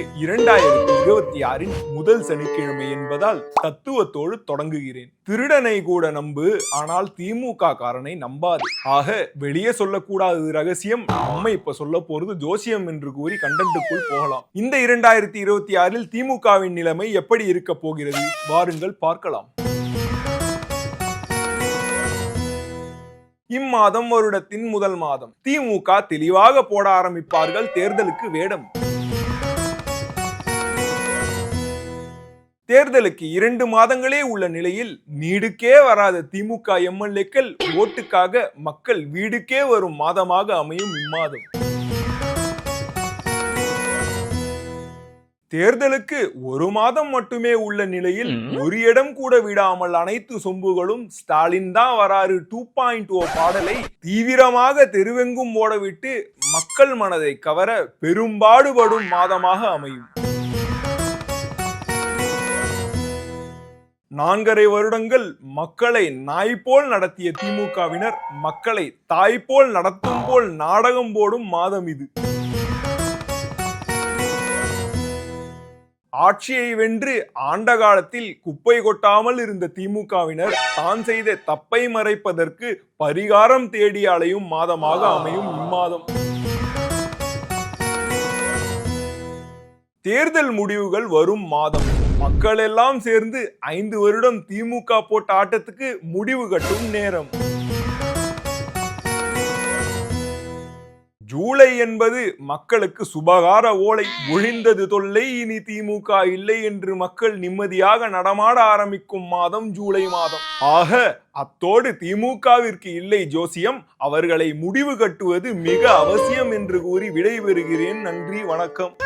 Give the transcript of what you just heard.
இரண்டாயிரத்தி இருபத்தி ஆறின் முதல் சனிக்கிழமை என்பதால் தத்துவத்தோடு தொடங்குகிறேன். திருடனை கூட நம்பு ஆனால் திமுக காரனை நம்பாது. ஆக வெளியே சொல்லக்கூடாதது ரகசியம் நம்ம இப்ப சொல்ல போறது ஜோசியம் என்று கூறி கண்டென்ட்டுக்குள் போகலாம். இந்த இரண்டாயிரத்தி இருபத்தி ஆறில் திமுகவின் நிலைமை எப்படி இருக்க போகிறது? வாருங்கள் பார்க்கலாம். இம்மாதம் வருடத்தின் முதல் மாதம். திமுக தெளிவாக போட ஆரம்பிப்பார்கள் தேர்தலுக்கு வேடம். தேர்தலுக்கு இரண்டு மாதங்களே உள்ள நிலையில் நீடுக்கே வராத திமுக எம்எல்ஏக்கள் ஓட்டுக்காக மக்கள் வீடுக்கே வரும் மாதமாக அமையும் இம்மாதம். தேர்தலுக்கு ஒரு மாதம் மட்டுமே உள்ள நிலையில் ஒரு இடம் கூட விடாமல் அனைத்து சொம்புகளும் ஸ்டாலின் தான் வராரு டூ பாயிண்ட் ஓ பாடலை தீவிரமாக தெருவெங்கும் ஓடவிட்டு மக்கள் மனதை கவர பெரும்பாடுபடும் மாதமாக அமையும். நான்கரை வருடங்கள் மக்களை நாய் போல் நடத்திய திமுகவினர் மக்களை தாய் போல் நடத்தும் போல் நாடகம் போடும் மாதம் இது. ஆட்சியை வென்று ஆண்ட காலத்தில் குப்பை கொட்டாமல் இருந்த திமுகவினர் தான் செய்த தப்பை மறைப்பதற்கு பரிகாரம் தேடி அலையும் மாதமாக அமையும் இம்மாதம். தேர்தல் முடிவுகள் வரும் மாதம். மக்கள் எல்லாம் சேர்ந்து ஐந்து வருடம் திமுக போட்ட ஆட்டத்துக்கு முடிவு கட்டும் நேரம். ஜூலை என்பது மக்களுக்கு சுபகார ஓலை. ஒழிந்தது தொல்லை இனி திமுக இல்லை என்று மக்கள் நிம்மதியாக நடமாட ஆரம்பிக்கும் மாதம் ஜூலை மாதம். ஆக அத்தோடு திமுகவிற்கு இல்லை ஜோசியம் அவர்களை முடிவு கட்டுவது மிக அவசியம் என்று கூறி விடைபெறுகிறேன். நன்றி வணக்கம்.